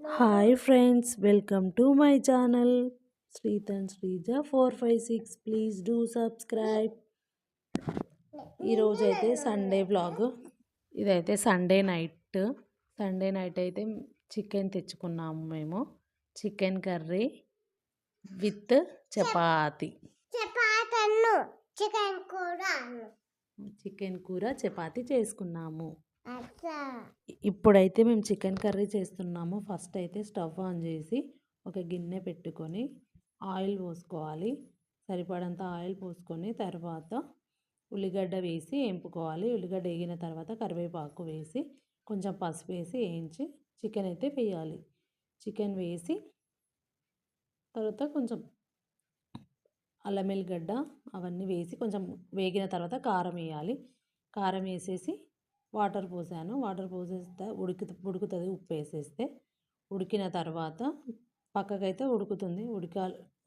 Hi friends welcome to my channel. Srithan Sreeja four five six please do subscribe. ఈరోజు అయితే Sunday blog ఇదైతే Sunday night. Sunday night అయితే chicken తెచ్చుకున్నాము మేము. Chicken curry with chapati. Chicken కూర chicken కూర చపాతి చేసుకున్నాము. ఇప్పుడైతే మేము చికెన్ కర్రీ చేస్తున్నాము. ఫస్ట్ అయితే స్టవ్ ఆన్ చేసి ఒక గిన్నె పెట్టుకొని ఆయిల్ పోసుకోవాలి. సరిపడంత ఆయిల్ పోసుకొని తర్వాత ఉల్లిగడ్డ వేసి వేపుకోవాలి ఉల్లిగడ్డ వేగిన తర్వాత కరివేపాకు వేసి కొంచెం పసుపు వేసి వేయించి చికెన్ అయితే వేయాలి. చికెన్ వేసి తర్వాత కొంచెం అల్లం వెల్లిగడ్డ అవన్నీ వేసి కొంచెం వేగిన తర్వాత కారం వేయాలి. కారం వేసేసి వాటర్ పోసాను. వాటర్ పోసేస్తే ఉడికి ఉడుకుతుంది ఉప్పు వేసేస్తే. ఉడికిన తర్వాత పక్కకైతే ఉడుకుతుంది. ఉడక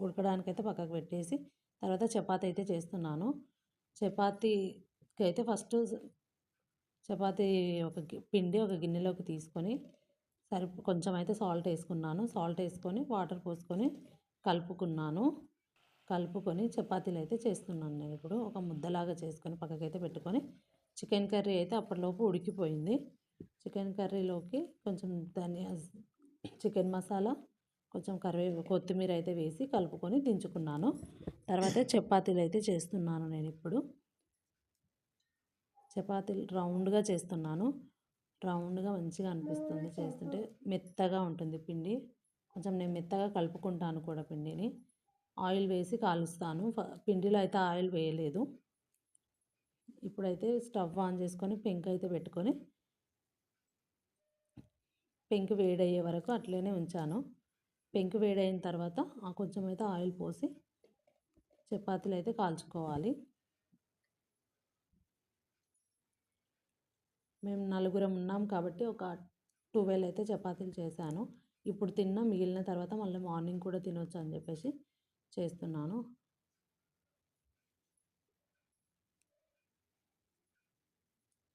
ఉడకడానికైతే పక్కకు పెట్టేసి తర్వాత చపాతీ అయితే చేస్తున్నాను. చపాతీకి అయితే ఫస్ట్ చపాతీ ఒక పిండి ఒక గిన్నెలోకి తీసుకొని సరి కొంచెం అయితే సాల్ట్ వేసుకున్నాను. సాల్ట్ వేసుకొని వాటర్ పోసుకొని కలుపుకున్నాను. కలుపుకొని చపాతీలు అయితే చేస్తున్నాను నేను ఇప్పుడు. ఒక ముద్దలాగా చేసుకొని పక్కకైతే పెట్టుకున్నాను. చికెన్ కర్రీ అయితే అప్పటిలోపు ఉడికిపోయింది. చికెన్ కర్రీలోకి కొంచెం ధనియా చికెన్ మసాలా కొంచెం కరివే కొత్తిమీర అయితే వేసి కలుపుకొని దించుకున్నాను. తర్వాత చపాతీలు అయితే చేస్తున్నాను నేను ఇప్పుడు. చపాతీలు రౌండ్గా చేస్తున్నాను. రౌండ్గా మంచిగా అనిపిస్తుంది చేస్తుంటే. మెత్తగా ఉంటుంది పిండి. కొంచెం నేను మెత్తగా కలుపుకుంటాను కూడా పిండిని. ఆయిల్ వేసి కాలుస్తాను. పిండిలో అయితే ఆయిల్ వేయలేదు. ఇప్పుడైతే స్టవ్ ఆన్ చేసుకొని పెంకు అయితే పెట్టుకొని పెంకు వేడయ్యే వరకు అట్లనే ఉంచాను. పెంకు వేడైన తర్వాత ఆ కొంచెం అయితే ఆయిల్ పోసి చపాతీలు అయితే కాల్చుకోవాలి. మేము నలుగురం ఉన్నాం కాబట్టి ఒక ట్వెల్వ్ అయితే చపాతీలు చేశాను. ఇప్పుడు తిన్నా మిగిలిన తర్వాత మళ్ళీ మార్నింగ్ కూడా తినొచ్చు అని చెప్పేసి చేస్తున్నాను.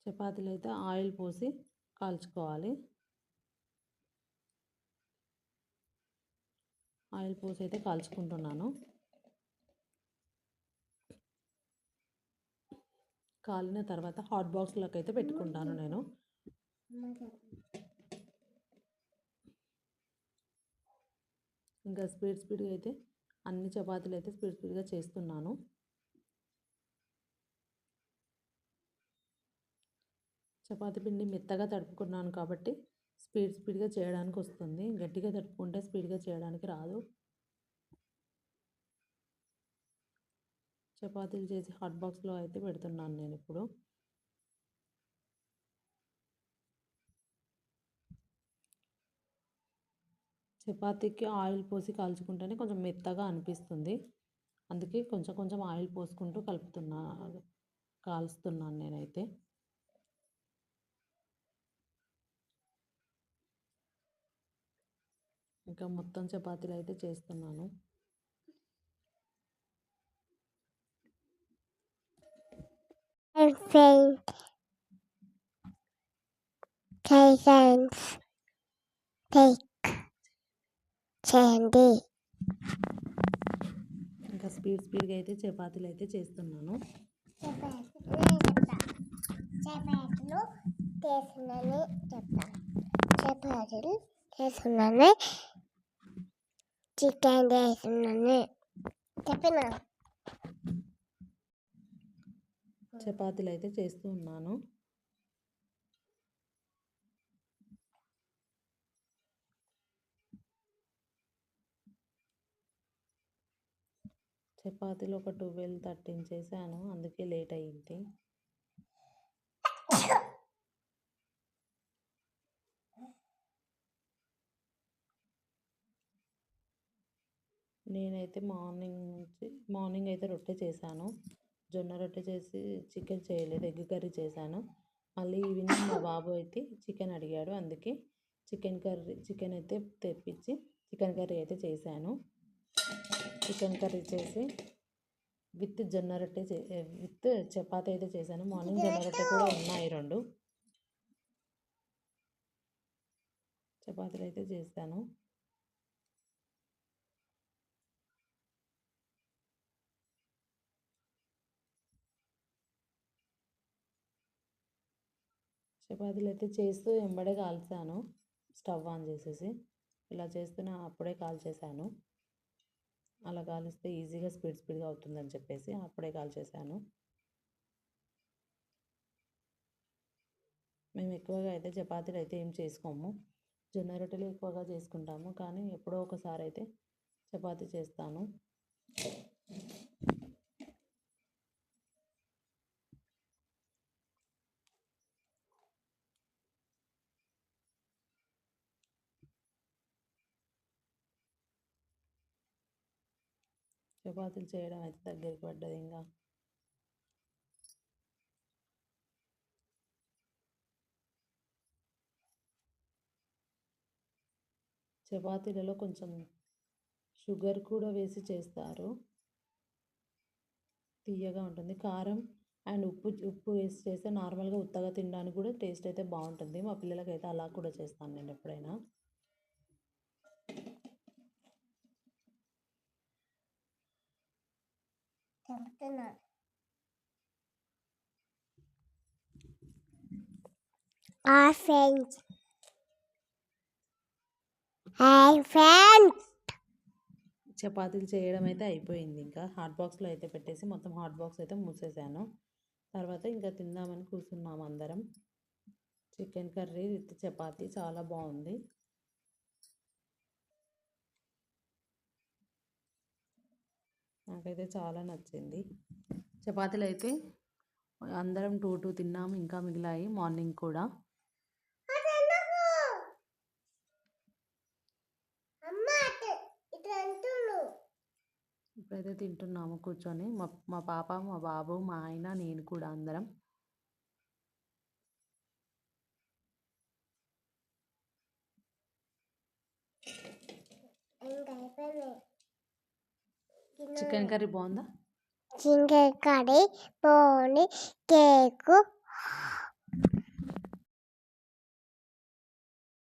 చపాతీలు అయితే ఆయిల్ పోసి కాల్చుకోవాలి. ఆయిల్ పోసి అయితే కాల్చుకుంటున్నాను. కాలిన తర్వాత హాట్ బాక్స్లోకి అయితే పెట్టుకుంటాను నేను. ఇంకా స్పీడ్ స్పీడ్గా అయితే అన్ని చపాతీలు అయితే స్పీడ్ స్పీడ్గా చేస్తున్నాను. చపాతీ పిండి మెత్తగా తడుపుకున్నాను కాబట్టి స్పీడ్ స్పీడ్గా చేయడానికి వస్తుంది. గట్టిగా తడుపుకుంటే స్పీడ్గా చేయడానికి రాదు. చపాతీలు చేసి హాట్ బాక్స్లో అయితే పెడుతున్నాను నేను ఇప్పుడు. చపాతీకి ఆయిల్ పోసి కాల్చుకుంటేనే కొంచెం మెత్తగా అనిపిస్తుంది. అందుకే కొంచెం కొంచెం ఆయిల్ పోసుకుంటూ కలుపుతున్నా కాలుస్తున్నాను నేనైతే. ఇంకా మొత్తం చపాతీలు అయితే చేస్తున్నాను. ఇంకా స్పీడ్ స్పీడ్గా అయితే చపాతీలు అయితే చేస్తున్నాను. చపాతీలు చేస్తున్నాను చెప్తా. చపాతీలు చేస్తున్నాను చికెన్ చేస్తున్నాను చెప్పినా? చపాతీలు అయితే చేస్తూ ఉన్నాను. చపాతీలు ఒక ట్వెల్వ్ థర్టీన్ చేశాను అందుకే లేట్ అయ్యింది. నేనైతే మార్నింగ్ నుంచి మార్నింగ్ అయితే రొట్టె చేశాను. జొన్న రొట్టె చేసి చికెన్ చేయలేదు ఎగ్ కర్రీ చేశాను. మళ్ళీ ఈవినింగ్ మా బాబు అయితే చికెన్ అడిగాడు. అందుకే చికెన్ కర్రీ చికెన్ అయితే తెప్పించి చికెన్ కర్రీ అయితే చేశాను. చికెన్ కర్రీ చేసి విత్ జొన్న రొట్టె చే విత్ చపాతీ అయితే చేశాను. మార్నింగ్ జొన్న రొట్టె కూడా ఉన్నాయి రెండు. చపాతీలు అయితే చేశాను. చపాతీలు అయితే చేస్తూ వెంబడే కాల్చాను. స్టవ్ ఆన్ చేసేసి ఇలా చేస్తున్న అప్పుడే కాల్చేసాను అలా కాలిస్తే ఈజీగా స్పీడ్ స్పీడ్గా అవుతుందని చెప్పేసి అప్పుడే కాల్చేసాను మేము ఎక్కువగా అయితే చపాతీలు అయితే ఏం చేసుకోము. జొన్న రొట్టెలు ఎక్కువగా చేసుకుంటాము. కానీ ఎప్పుడో ఒకసారి అయితే చపాతీ చేస్తాను. చపాతీలు చేయడం అయితే దగ్గరికి పడ్డది ఇంకా. చపాతీలలో కొంచెం షుగర్ కూడా వేసి చేస్తారు. తీయగా ఉంటుంది. కారం అండ్ ఉప్పు ఉప్పు వేసి చేస్తే నార్మల్గా ఉత్తగా తినడానికి కూడా టేస్ట్ అయితే బాగుంటుంది. మా పిల్లలకి అయితే అలా కూడా చేస్తాను నేను ఎప్పుడైనా. ఫ్రెండ్స్. Hi friends. చపాతీలు చేయడం అయితే అయిపోయింది ఇంకా. హాట్ బాక్స్లో అయితే పెట్టేసి మొత్తం హాట్ బాక్స్ అయితే మూసేసాను. తర్వాత ఇంకా తిందామని కూర్చున్నాము అందరం. చికెన్ కర్రీ విత్ చపాతీ చాలా బాగుంది. నాకైతే చాలా నచ్చింది. చపాతీలు అయితే అందరం టూ టూ తిన్నాము ఇంకా మిగిలాయి మార్నింగ్ కూడా. ఇప్పుడైతే తింటున్నాము కూర్చొని. మా మా పాప మా బాబు మా ఆయన నేను కూడా అందరం ఇంకా అయిపోయినాయి చికెన్ కర్రీ బాగుందా? చికెన్ కర్రీ పోనీ కేకు